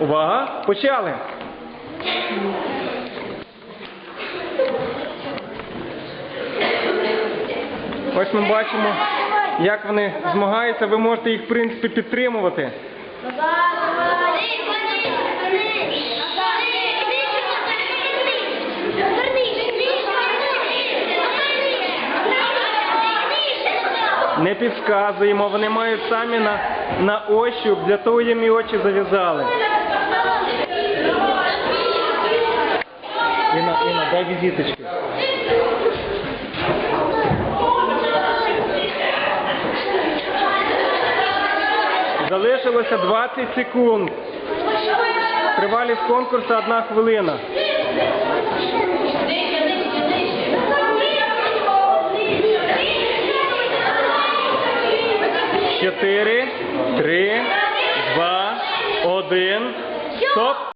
Увага! Почали! Ось ми бачимо, як вони змагаються. Ви можете їх, в принципі, підтримувати. Не підказуємо, вони мають самі на, на ощуп, для того їм і очі зав'язали. Дай візиточки. Залишилося 20 секунд. Тривалість конкурсу одна хвилина. Чотири, три, два, один. Стоп!